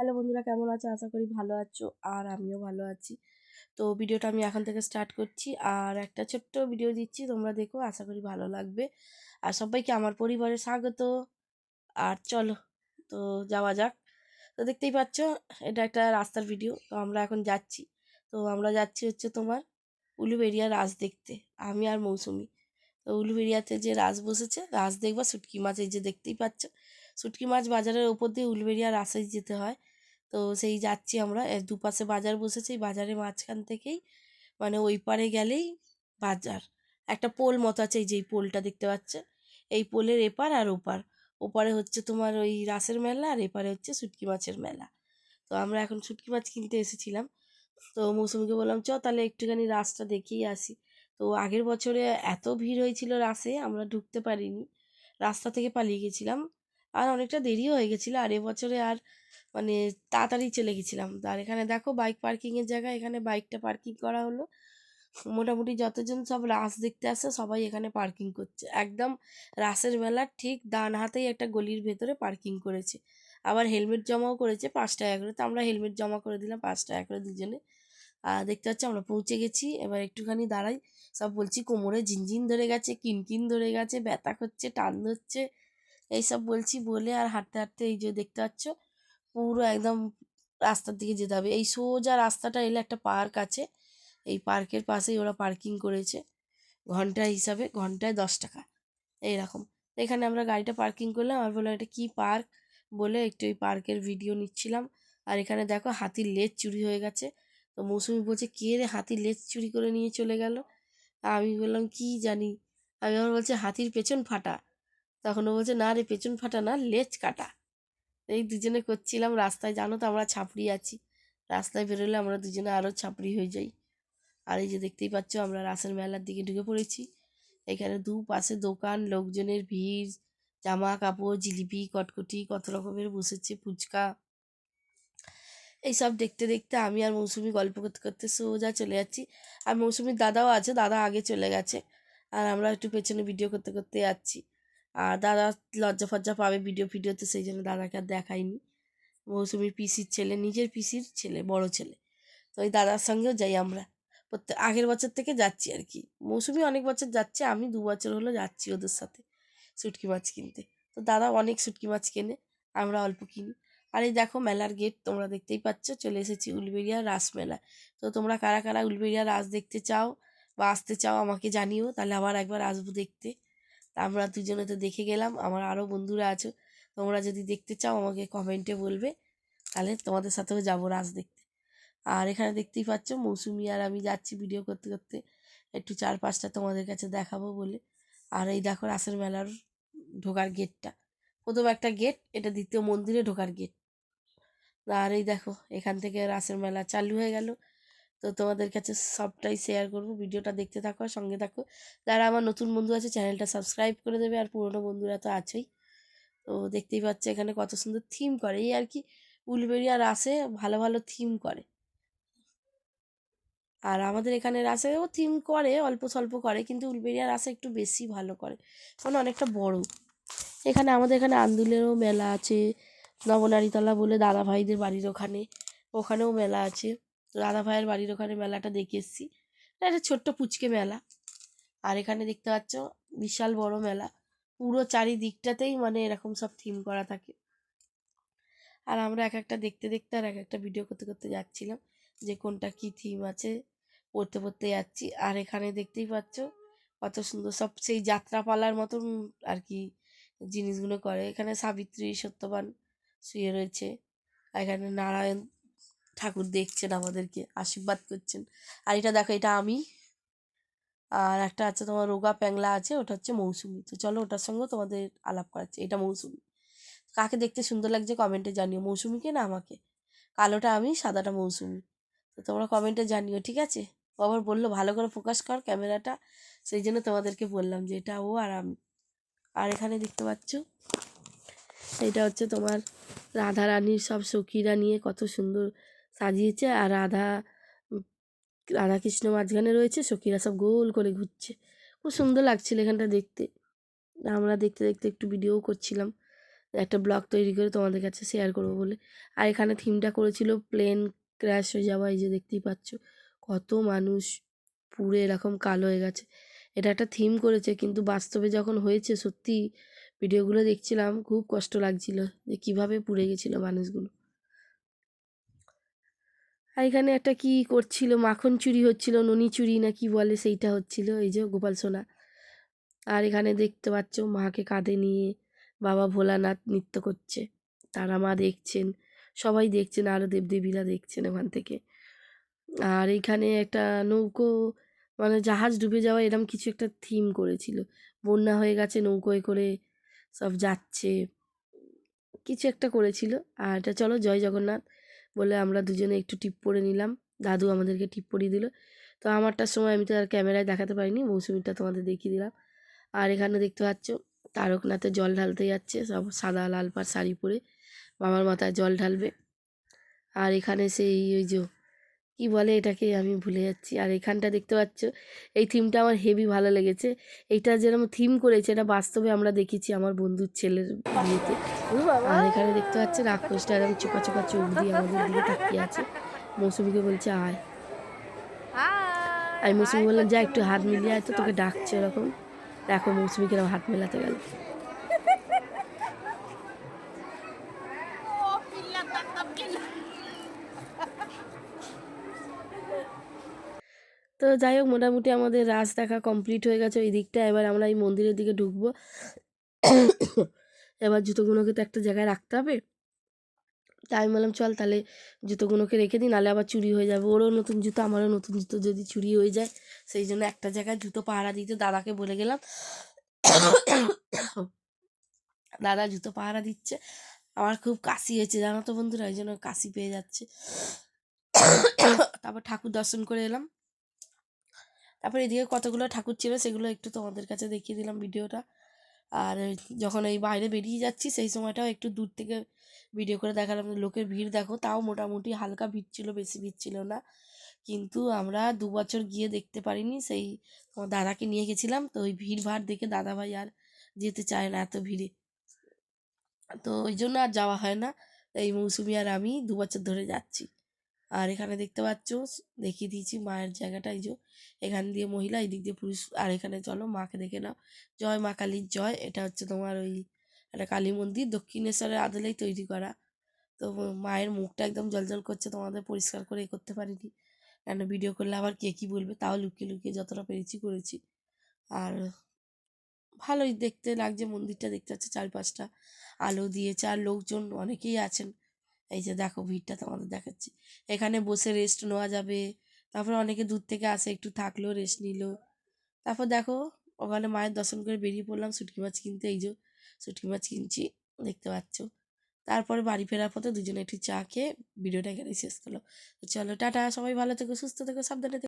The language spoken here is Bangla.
হ্যালো বন্ধুরা, কেমন আছো? আশা করি ভালো আছো আর আমিও ভালো আছি। তো ভিডিওটা আমি এখন থেকে স্টার্ট করছি আর একটা ছোট্ট ভিডিও দিচ্ছি, তোমরা দেখো, আশা করি ভালো লাগবে। আর সবাইকে আমার পরিবারে স্বাগত। আর চলো, তো যাওয়া যাক। তো দেখতেই পাচ্ছ, এটা একটা রাস্তার ভিডিও তো আমরা এখন যাচ্ছি। তো আমরা যাচ্ছি হচ্ছে তোমার উলুবেরিয়া রাস দেখতে, আমি আর মৌসুমি। তো উলুবেরিয়াতে যে রাস বসেছে, রাস দেখবা, শুটকি মাছ এই যে দেখতেই পাচ্ছ। শুটকি মাছ বাজারের ওপর দিয়ে উলুবেরিয়া রাসে যেতে হয়। তো সেই যাচ্ছি আমরা। দুপাশে বাজার বসেছে। বাজারের মাঝখান থেকেই মানে ওই পারে গেলেই বাজার। একটা পোল মতো আছে এই যে পোলটা দেখতে পাচ্ছে। এই পোলের এপার আর ওপার। ওপারে হচ্ছে তোমার ওই রাসের মেলা আর এপারে হচ্ছে শুটকি মাছের মেলা। তো আমরা এখন শুটকি মাছ কিনতে এসেছিলাম। তো মৌসুমিকে বললাম চ তাহলে একটুখানি রাসটা দেখেই আসি। তো আগের বছরে এত ভিড় হয়েছিল রাসে, আমরা ঢুকতে পারিনি। রাস্তা থেকে পালিয়ে গেছিলাম। আর অনেকটা দেরিও হয়ে গেছিল। আর এবছরে আর মানে তাড়াতাড়ি চলে গেছিলাম। আর এখানে দেখো বাইক পার্কিংয়ের জায়গা এখানে বাইকটা পার্কিং করা হলো। মোটামুটি যতজন সব রাস দেখতে আসে সবাই এখানে পার্কিং করছে। একদম রাসের মেলার ঠিক ডান হাতেই একটা গলির ভেতরে পার্কিং করেছে। আবার হেলমেট জমাও করেছে পাঁচ টাকা করে। তো আমরা হেলমেট জমা করে দিলাম পাঁচ টাকা করে দুজনে। আর দেখতে পাচ্ছি আমরা পৌঁছে গেছি। এবার একটুখানি দাঁড়াই। সব বলছি, কোমরে ঝিনঝিন ধরে গেছে, কিনকিন ধরে গেছে, ব্যথা করছে, টান ধরছে। এইসব বলছি বলে আর হাঁটতে হাঁটতে এই যে দেখতে পাচ্ছ পুরো একদম রাস্তার দিকে যেতে হবে। এই সোজা রাস্তাটা এলে একটা পার্ক আছে। এই পার্কের পাশেই ওরা পার্কিং করেছে। ঘণ্টা হিসাবে ঘন্টায় দশ টাকা। এইরকম। এখানে আমরা গাড়িটা পার্কিং করলাম। আর বললাম, এটা কী পার্ক? বলে একটু ওই পার্কের ভিডিও নিচ্ছিলাম। আর এখানে দেখো হাতির লেজ চুরি হয়ে গেছে। তো মৌসুমি বলছে, কে রে হাতির লেজ চুরি করে নিয়ে চলে গেল? আমি বললাম, কি জানি? আমি আমার বলছে, হাতির পেছন ফাটা। তখন ও বলছে, না রে, পেছন ফাটা না, লেজ কাটা। এই দুজনে করছিলাম, রাস্তায় জানো তো আমরা ছাপড়ি আছি। রাস্তায় বেরোলে আমরা দুজনে আরও ছাপড়ি হয়ে যাই। আর এই যে দেখতেই পাচ্ছ, আমরা রাসের মেলার দিকে ঢুকে পড়েছি। এখানে দু পাশে দোকান, লোকজনের ভিড় জামা কাপড় জিলিপি, কটকটি, কত রকমের বসেছে, ফুচকা। এইসব দেখতে দেখতে আমি আর মৌসুমি গল্প করতে করতে সোজা চলে যাচ্ছি। আর মৌসুমির দাদাও আছে, দাদা আগে চলে গেছে। আর আমরা একটু পেছনে ভিডিও করতে করতে যাচ্ছি। আর দাদা লজ্জা ফজ্জা পাবে ভিডিও ভিডিওতে সেই জন্য দাদাকে আর দেখাইনি। মৌসুমির পিসির ছেলে, নিজের পিসির ছেলে, বড় ছেলে। তো ওই দাদার সঙ্গেও যাই আমরা। প্রত্যেক আগের বছর থেকে যাচ্ছি আর কি। মৌসুমি অনেক বছর যাচ্ছে, আমি দু বছর হলো যাচ্ছি ওদের সাথে শুটকি মাছ কিনতে। তো দাদা অনেক শুটকি মাছ কেনে, আমরা অল্প কিনি। আর এই দেখো মেলার গেট তোমরা দেখতেই পাচ্ছ, চলে এসেছি উলবেরিয়া রাস মেলা। তো তোমরা কারা কারা উলবেরিয়া রাস দেখতে চাও বা আসতে চাও আমাকে জানিও, তাহলে আবার একবার আসব দেখতে। আমরা দুজনে তো দেখে গেলাম, আমার আরও বন্ধুরা আছো। তোমরা যদি দেখতে চাও, আমাকে কমেন্টে বলবে। তাহলে তোমাদের সাথেও যাব রাস দেখতে। আর এখানে দেখতেই পাচ্ছ, মৌসুমি আর আমি যাচ্ছি ভিডিও করতে করতে। একটু চার পাঁচটা তোমাদের কাছে দেখাবো বলে। আর এই দেখো রাসের মেলার ঢোকার গেটটা প্রথম একটা গেট এটা দ্বিতীয় মন্দিরে ঢোকার গেট আর এই দেখো, এখান থেকে রাসের মেলা চালু হয়ে গেল। তো তোমাদের কাছে সবটাই শেয়ার করব। ভিডিওটা দেখতে থাকো সঙ্গে থাকো। যারা আমার নতুন বন্ধু আছে চ্যানেলটা সাবস্ক্রাইব করে দেবে আর পুরনো বন্ধুরা তো আছেই। তো দেখতেই পাচ্ছে এখানে কত সুন্দর থিম করে। এই আর কি উলবেরিয়া রাসে ভালো ভালো থিম করে। আর আমাদের এখানে রাসেও থিম করে, অল্প স্বল্প করে, কিন্তু উলবেরিয়া রাসে একটু বেশি ভালো করে। মানে অনেকটা বড়। এখানে আমাদের এখানে আন্দুলেরও মেলা আছে। নবনারীতলা বলে দাদা ভাইদের বাড়ির ওখানে। ওখানেও মেলা আছে। দাদা ভাইয়ের বাড়ির ওখানে মেলাটা দেখে এসেছি। একটা ছোট্ট পুচকে মেলা। আর এখানে দেখতে পাচ্ছ, বিশাল বড় মেলা। পুরো চারিদিকটাতেই মানে এরকম সব থিম করা থাকে। আর আমরা এক একটা দেখতে দেখতে আর এক একটা ভিডিও করতে করতে যাচ্ছিলাম যে কোনটা কি থিম আছে, পড়তে পড়তে যাচ্ছি। আর এখানে দেখতেই পাচ্ছ, কত সুন্দর সব সেই যাত্রাপালার মতন আর কি জিনিসগুলো করে। এখানে সাবিত্রী সত্যবান শুয়ে রয়েছে। এখানে নারায়ণ ঠাকুর দেখছেন আমাদেরকে, আশীর্বাদ করছেন। আর এটা দেখো, এটা আমি। আর একটা আছে তোমার রোগা প্যাংলা আছে, ওটা হচ্ছে মৌসুমি। তো চলো ওটার সঙ্গেও তোমাদের আলাপ করাচ্ছে, এটা মৌসুমি। কাকে দেখতে সুন্দর লাগছে কমেন্টে জানিও, মৌসুমিকে না আমাকে? কালোটা আমি, সাদাটা মৌসুমি। তো তোমরা কমেন্টে জানিও, ঠিক আছে? ও আবার বলল, ভালো করে ফোকাস কর ক্যামেরাটা। সেই জন্য তোমাদেরকে বললাম যে এটা ও আর আমি। আর এখানে দেখতে পাচ্ছ, এটা হচ্ছে তোমার রাধা রানীর সব সখীরা নিয়ে কত সুন্দর সাজিয়েছে আর রাধা, রাধাকৃষ্ণ মাঝখানে রয়েছে, সখীরা সব গোল করে ঘুরছে। খুব সুন্দর লাগছিল এখানটা দেখতে। আমরা দেখতে দেখতে একটু ভিডিও করছিলাম। একটা ব্লগ তৈরি করে তোমাদের কাছে শেয়ার করব বলে। আর এখানে থিমটা করেছিল প্লেন ক্র্যাশ হয়ে যাওয়া, এই যে দেখতেই পাচ্ছ। কত মানুষ পুরো এরকম কালো হয়ে গেছে। এটা একটা থিম করেছে, কিন্তু বাস্তবে যখন হয়েছে, সত্যি ভিডিওগুলো দেখছিলাম, খুব কষ্ট লাগছিল যে কীভাবে পুড়ে গেছিল মানুষগুলো। আর এখানে একটা কি করছিল? মাখন চুরি হচ্ছিল, ননি চুরি না কি বলে সেইটা হচ্ছিল। এই যে গোপাল সোনা। আর এখানে দেখতে পাচ্ছ মাকে কাঁধে নিয়ে বাবা ভোলানাথ নৃত্য করছে। তারা মা দেখছেন, সবাই দেখছেন, আরও দেবদেবীরা দেখছেন ওখান থেকে। আর এইখানে একটা নৌকো মানে জাহাজ ডুবে যাওয়া এরম কিছু একটা থিম করেছিল। বন্যা হয়ে গেছে, নৌকোয় করে সব যাচ্ছে। কিছু একটা করেছিল। আর এটা চলো জয় জগন্নাথ। বলে আমরা দুজনে একটু টিপ পরে নিলাম। দাদু আমাদেরকে টিপ পরিয়ে দিল। তো আমারটার সময় আমি তো আর ক্যামেরায় দেখাতে পারিনি মৌসুমিটা তোমাদের দেখিয়ে দিলাম। আর এখানে দেখতে পাচ্ছ, তারকনাথে জল ঢালতে যাচ্ছে, সব সাদা লাল পাড় শাড়ি পরে। বাবার মাথায় জল ঢালবে। আর এখানে সেই ওই যে কী বলে এটাকে আমি ভুলে যাচ্ছি। আর এখানটা দেখতে পাচ্ছ, এই থিমটা আমার হেভি ভালো লেগেছে। এইটা যেরকম থিম করেছে, এটা বাস্তবে আমরা দেখেছি আমার বন্ধুর ছেলের বিয়েতে। আর এখানে দেখতে পাচ্ছি, রাক্ষসটা এরকম চোপা চোপা চোখ দিয়ে আমাদের দিকে তাকিয়ে আছে। মৌসুমিকে বলছে, আয়। আমি মৌসুমি বললাম যা, একটু হাত মিলিয়ে আয় তো, তোকে ডাকছে এরকম। দেখো মৌসুমিকে হাত মেলাতে গেল। তো যাই হোক, মোটামুটি আমাদের রাস দেখা কমপ্লিট হয়ে গেছে ওই দিকটা এবার আমরা এই মন্দিরের দিকে ঢুকবো। এবার জুতোগুলোকে তো একটা জায়গায় রাখতে হবে। তাই আমি বললাম, চল তাহলে জুতোগুলোকে রেখে দিই, নাহলে আবার চুরি হয়ে যাবে। ওরও নতুন জুতো, আমারও নতুন জুতো যদি চুরি হয়ে যায়, সেই জন্য একটা জায়গায় জুতো পাহারা দিতে দাদাকে বলে গেলাম। দাদা জুতো পাহারা দিচ্ছে। আমার খুব কাশি হয়েছে, জানো তো বন্ধুরা, ওই জন্য কাশি পেয়ে যাচ্ছে। তারপর ঠাকুর দর্শন করে এলাম। তারপর এদিকে কতগুলো ঠাকুর ছিল সেগুলো একটু তোমাদের কাছে দেখিয়ে দিলাম ভিডিওটা। আর যখন এই বাইরে বেরিয়ে যাচ্ছি, সেই সময়টাও একটু দূর থেকে ভিডিও করে দেখালাম। লোকের ভিড় দেখো, তাও মোটামুটি হালকা ভিড় ছিল, বেশি ভিড় ছিল না। কিন্তু আমরা দু বছর গিয়ে দেখতে পারিনি। সেই দাদাকে নিয়ে গেছিলাম, তো ওই ভিড় ভাড় দেখে দাদাভাই আর যেতে চায় না এত ভিড়ে। তো ওই জন্য আর যাওয়া হয় না। এই মৌসুমি আর আমি দু বছর ধরে যাচ্ছি। আর এখানে দেখতে পাচ্ছ দেখিয়ে দিয়েছি মায়ের জায়গাটা, এই যে এখান দিয়ে মহিলা এই দিক দিয়ে পুরুষ, আর এখানে চলো মাকে দেখে নাও। জয় মা কালীর জয়, এটা হচ্ছে তোমার ওই একটা কালী মন্দির, দক্ষিণেশ্বরের আদলেই তৈরি করা। তো মায়ের মুখটা একদম জলজল করছে, তোমাদের পরিষ্কার করে করতে পারিনি। কেন ভিডিও করলে আবার কে কী বলবে, তাও লুকিয়ে লুকিয়ে যতটা পেরেছি করেছি। আর ভালোই দেখতে লাগছে মন্দিরটা, দেখতে পাচ্ছে চারপাশটা আলো দিয়েছে, আর লোকজন অনেকেই আছেন। এই যে দেখো ভিড়টা তোমাদের দেখাচ্ছি। এখানে বসে রেস্ট নেওয়া যাবে। তারপর অনেকে দূর থেকে আসে, একটু থাকল রেস্ট নিল। তারপর দেখো, ওখানে মায়ের দর্শন করে বেরিয়ে পড়লাম শুটকি মাছ কিনতে। এই যে শুটকি মাছ কিনছি, দেখতে পাচ্ছ। তারপরে বাড়ি ফেরার পথে দুজনে একটু চা খেয়ে ভিডিওটা এখানে শেষ করল চলো, টাটা, সবাই ভালো থেকো, সুস্থ থেকো, সাবধানে থেকো।